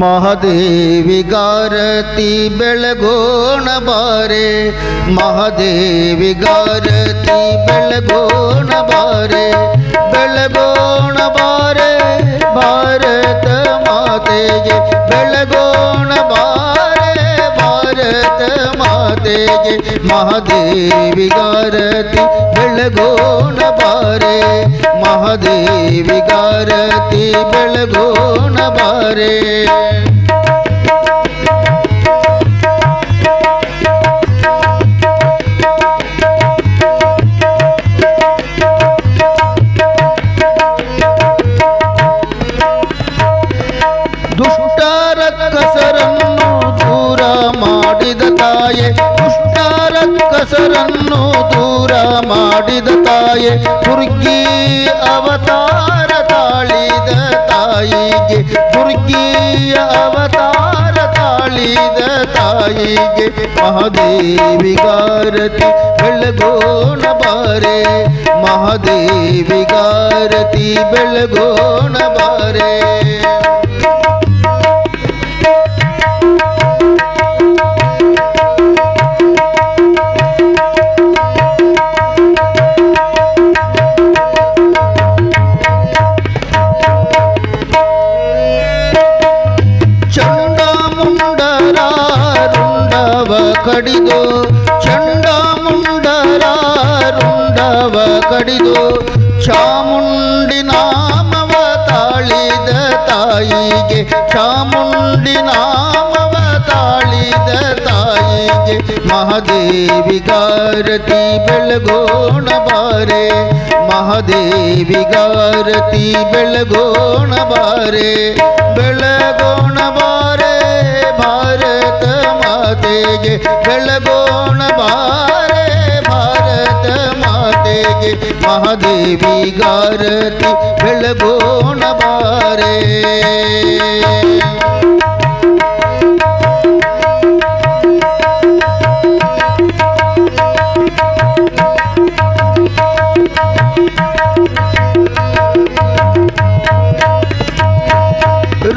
ಮಹಾದೇವಿಗಾರತಿ ಬೆಳಗೋಣ ಬಾರೆ ಮಹಾದೇವಿಗಾರತಿ ಬೆಳಗೋಣ ಬಾರೆ ಬೆಳಗೋಣ ಬಾರೆ ಭಾರತ ಮಾತೆಗೆ ಬೆಳಗೋಣ ಬಾರೆ ಭಾರತ ಮಾತೆಗೆ ಮಹಾದೇವಿಗಾರತಿ ಬೆಳಗೋಣ ಬಾರೆ. ಮಹಾದೇವಿಗಾರತಿ ಬೆಳಗೋಣ ಬಾರೆ. ದುಷ್ಟರ ಕಸರನ್ನು ದೂರ ಮಾಡಿದ ತಾಯೆ ದುಷ್ಟರ ಕಸರನ್ನು ದೂರ ಮಾಡಿದ ತಾಯೆ ದುರ್ಗಿ ಅವತಾರ ತಾಳಿದ ತಾಯಿಗೆ ದುರ್ಗಿಯ ಅವತಾರ ತಾಳಿದ ತಾಯಿಗೆ ಮಹಾದೇವಿಗಾರತಿ ಬೆಳಗೋಣ ಬಾರೆ ಮಹಾದೇವಿಗಾರತಿ ಬೆಳಗೋಣ ಬಾರೆ. ಕಡಿದು ಚಂಡ ಮುಂಡರ ರುಂಡವ ಕಡಿದು ಚಾಮುಂಡಿ ನಾಮವ ತಾಳಿದ ತಾಯಿಗೆ ಚಾಮುಂಡಿ ನಾಮವ ತಾಳಿದ ತಾಯಿಗೆ ಮಹಾದೇವಿಗಾರತಿ ಬೆಳಗೋಣ ಬಾರೆ ಮಹಾದೇವಿಗಾರತಿ ಬೆಳಗೋಣ ಬಾರೆ ಬೆಳಗೋಣ ಬಾರೆ ಭಾರತ ಮಾತೆಗೆ ಬೆಳಗೋಣ ಬಾರೆ ಭಾರತ ಮಾತೆಗೆ ಮಹಾದೇವಿಗಾರತಿ ಬೆಳಗೋಣ ಬಾರೆ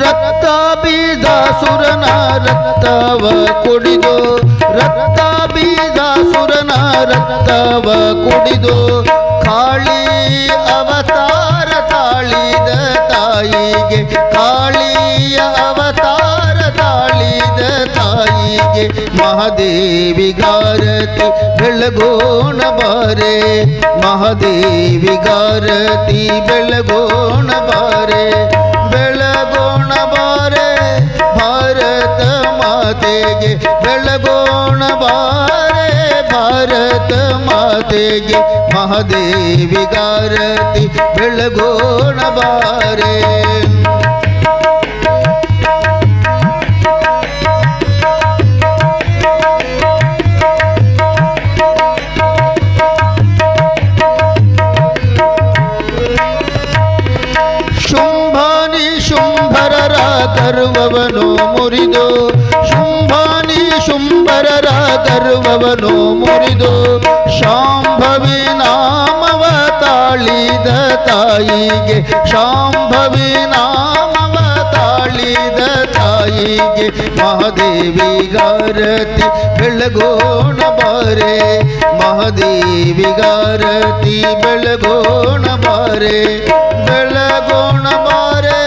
ರಕ್ತ ಬೀದ ಸುರನ ರಕ್ತವ ಕುಡಿದು, ರಕ್ತ ಬೀದ ಸುರನ ರಕ್ತವ ಕುಡಿದು, ಕಾಳಿ ಅವತಾರ ತಾಳಿದ ತಾಯಿಗೆ ಕಾಳಿಯ ಅವತಾರ ತಾಳಿದ ತಾಯಿಗೆ ಮಹಾದೇವಿಗಾರತಿ ಬೆಳಗೋಣ ಬಾರೆ ಮಹಾದೇವಿಗಾರತಿ ಬೆಳಗೋಣ ಬಾರೆ ಬೆಳಗೋಣ ಮಾತೆಗೆ ಬೆಳಗೋಣ ಬಾರೆ ಭಾರತ ಮಾತೆಗೆ ಮಹಾದೇವಿಗಾರತಿ ಬೆಳಗೋಣ ಬಾರೆ ಶುಂಭಾನಿ ಶುಂಭರರ ಗರ್ವವನು ಮುರಿದು ಶುಂಭಾನಿ ಗರ್ವವನು ಮುರಿದು ಶಾಂಭವಿ ನಾಮವ ತಾಳಿದ ತಾಯಿಗೆ, ಶಾಂಭವಿ ನಾಮವ ತಾಳಿದ ತಾಯಿಗೆ ಮಹಾದೇವಿ ಗಾರತಿ ಬೆಳಗೋಣ ಬಾರೆ. ಮಹಾದೇವಿ ಗಾರತಿ ಬೆಳಗೋಣ ಬಾರೆ. ಬೆಳಗೋಣ ಬಾರೆ.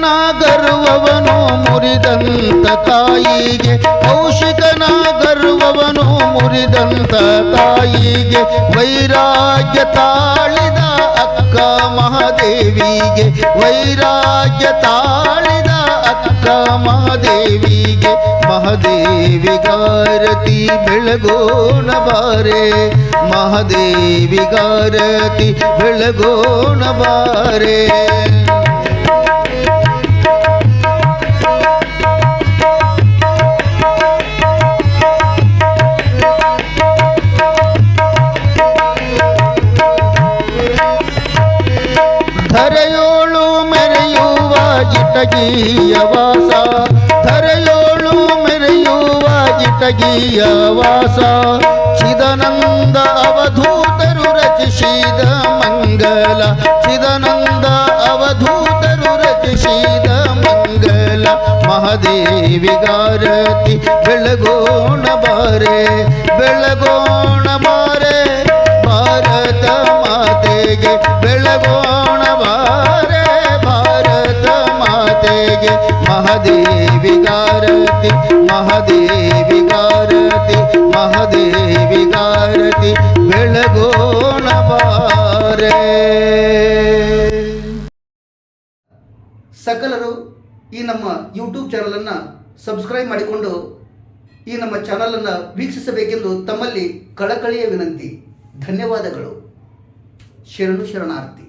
ಗರ್ವವನು ಮುರಿದಂತ ತಾಯಿಗೆ ಕೌಶಿಕನ ಗರ್ವವನು ಮುರಿದಂತ ತಾಯಿಗೆ, ವೈರಾಗ್ಯ ತಾಳಿದ ಅಕ್ಕ ಮಹಾದೇವಿಗೆ, ವೈರಾಗ್ಯ ತಾಳಿದ ಅಕ್ಕ ಮಹಾದೇವಿಗೆ ಮಹಾದೇವಿಗಾರತಿ ಬೆಳಗೋಣ ಬಾರೆ ಮಹಾದೇವಿಗಾರತಿ ಬೆಳಗೋಣ ಬಾರೆ. ಇಟಗಿಯ ವಾಸ, ಧರೆಯೋಳು ಮೆರೆಯುವ ಇಟಗಿಯ ವಾಸ. ಚಿದನಂದ ಅವಧೂತರು ರಚಿಸಿದ ಮಂಗಲ, ಚಿದನಂದ ಅವಧೂತರು ರಚಿಸಿದ ಮಂಗಲ. ಮಹಾದೇವಿಗಾರತಿ ಬೆಳಗೋಣ ಬಾರೆ ಬೆಳಗೋಣ ಬಾರೆ. ಮಹಾದೇವಿಗಾರತಿ ಮಹದೇವಿ ಗಾರತಿ ಬೆಳಗೋಣ ಬಾರೆ. ಸಕಲರು ಈ ನಮ್ಮ ಯೂಟ್ಯೂಬ್ ಚಾನಲನ್ನು ಸಬ್ಸ್ಕ್ರೈಬ್ ಮಾಡಿಕೊಂಡು ಈ ನಮ್ಮ ಚಾನಲನ್ನು ವೀಕ್ಷಿಸಬೇಕೆಂದು ತಮ್ಮಲ್ಲಿ ಕಳಕಳಿಯ ವಿನಂತಿ. ಧನ್ಯವಾದಗಳು. ಶರಣು ಶರಣಾರ್ಥಿ.